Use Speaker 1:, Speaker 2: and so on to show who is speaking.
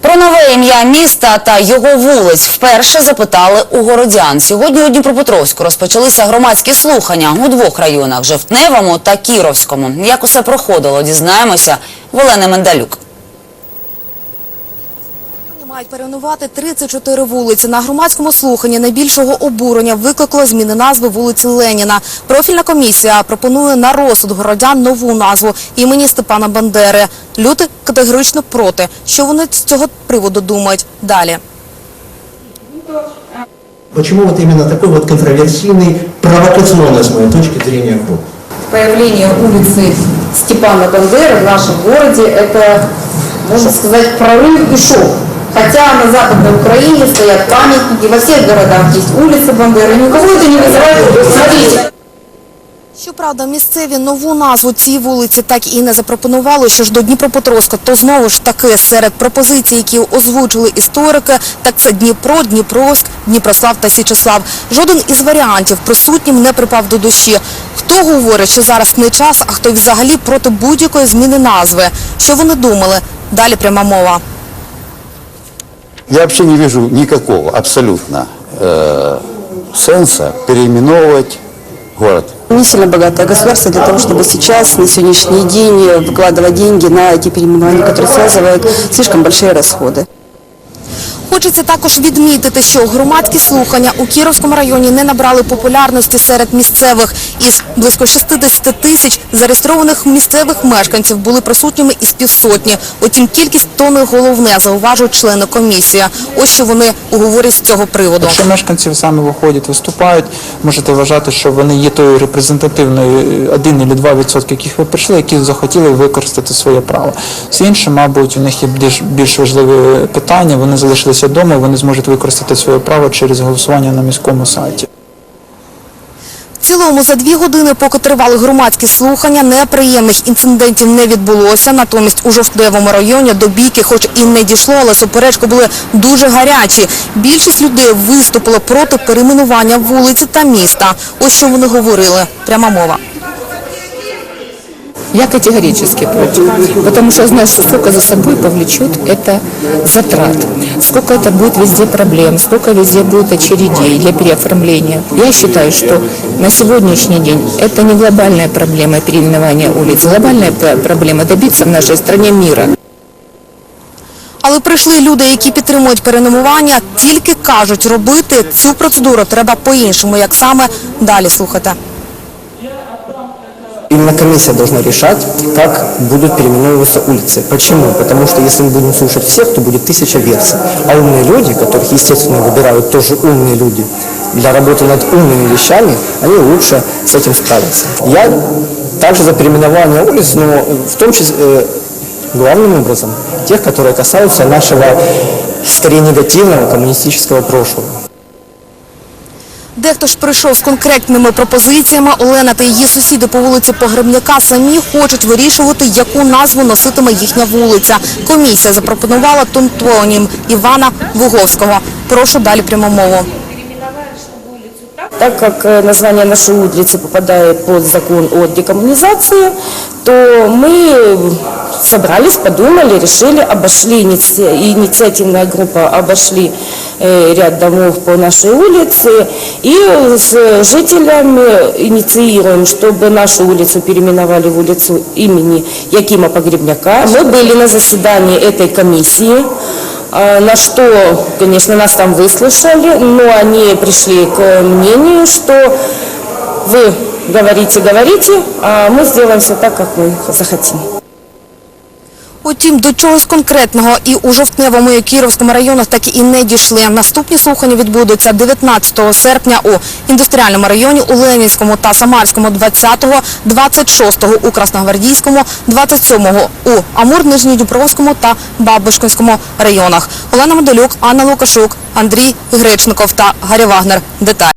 Speaker 1: Про нове ім'я міста та його вулиць вперше запитали у городян. Сьогодні у Дніпропетровську розпочалися громадські слухання у двох районах – Жовтневому та Кіровському. Як усе проходило, дізнаємося Олени Мендалюк.
Speaker 2: Сьогодні Мають перейменувати 34 вулиці. На громадському слуханні найбільшого обурення викликало зміни назви вулиці Леніна. Профільна комісія пропонує на розсуд городян нову назву імені Степана Бандери. Люди категорично проти. Що вони з цього приводу думають? Далі.
Speaker 3: Почему вот именно такой вот контроверсийный, провокационный, с моей точки зрения, ход?
Speaker 4: появление улицы Степана Бандеры в нашем городе – это, можно сказать, прорыв и шок. Хотя на Западной Украине стоят памятники, во всех городах есть улица Бандеры, никого это не вызывает. Смотрите,
Speaker 2: Щоправда, місцеві нову назву цій вулиці так і не запропонували. Що ж до Дніпропетровська, то знову ж таки серед пропозицій, які озвучили історики, так це Дніпро, Дніпровськ, Дніпрослав та Січеслав. Жоден із варіантів присутнім не припав до душі. Хто говорить, що зараз не час, а хто взагалі проти будь-якої зміни назви. Що вони думали? Далі пряма мова.
Speaker 5: Я вообще не вижу никакого абсолютно э, сенса переименовывать город.
Speaker 6: Не сильно богатое государство для того, чтобы сейчас, на сегодняшний день, вкладывать деньги на эти переименования, которые связывают слишком большие расходы.
Speaker 2: Хочеться також відмітити, що громадські слухання у Кіровському районі не набрали популярності серед місцевих. Із близько 60 тисяч зареєстрованих місцевих мешканців були присутніми із півсотні. Утім, кількість то не головне, зауважують члени комісії. Ось що вони говорять з цього приводу.
Speaker 7: Якщо мешканці саме виходять, виступають, можете вважати, що вони є тою репрезентативною 1 або 2 відсотки, яких ви прийшли, які захотіли використати своє право. Все інше, мабуть, у них є більш важливі питання. Вони залишилися вдома, вони зможуть використати своє право через голосування на міському сайті.
Speaker 2: В цілому за дві години, поки тривали громадські слухання, неприємних інцидентів не відбулося. Натомість у Жовтневому районі до бійки хоч і не дійшло, але суперечки були дуже гарячі. Більшість людей виступила проти перейменування вулиці та міста. Ось що вони говорили. Пряма мова.
Speaker 8: Я категорически против, потому что знаешь, сколько за собой повлечет это затрат, сколько это будет везде проблем, сколько везде будет очередей для переоформления. Я считаю, что на сегодняшний день это не глобальная проблема переименования улиц, глобальная п- проблема добиться в нашей стране мира.
Speaker 2: Але прийшли люди, які підтримують перейменування, тільки кажуть, робити цю процедуру треба по-іншому. Як саме далі слухайте.
Speaker 9: Именно комиссия должна решать, как будут переименовываться улицы. Почему? Потому что если мы будем слушать всех, то будет тысяча версий. А умные люди, которых, естественно, выбирают тоже умные люди, для работы над умными вещами, они лучше с этим справятся. Я также за переименование улиц, но в том числе э, главным образом тех, которые касаются нашего скорее негативного коммунистического прошлого.
Speaker 2: Дехто ж прийшов з конкретними пропозиціями. Олена та її сусіди по вулиці Погребняка самі хочуть вирішувати, яку назву носитиме їхня вулиця. Комісія запропонувала тонтонім Івана Вуговського. Прошу далі пряму мову.
Speaker 6: Так как э, название нашей улицы попадает под закон о декоммунизации, то мы собрались, подумали, решили, обошли, иници- инициативная группа обошли э, ряд домов по нашей улице и с жителями инициируем, чтобы нашу улицу переименовали в улицу имени Якима Погребняка. Мы были на заседании этой комиссии, а, на что, конечно, нас там выслушали, но они пришли к мнению, что вы говорите, говорите, а мы сделаем все так, как мы захотим.
Speaker 2: Утім, до чогось конкретного і у Жовтневому і Кіровському районах так і не дійшли. Наступні слухання відбудуться 19 серпня у індустріальному районі, у Ленінському та Самарському 20-го, 26-го у Красногвардійському, 27-го у Амур, Нижньодніпровському та Бабушкинському районах. Олена Медалюк, Анна Лукашук, Андрій Гречников та Гаррі Вагнер. Деталі.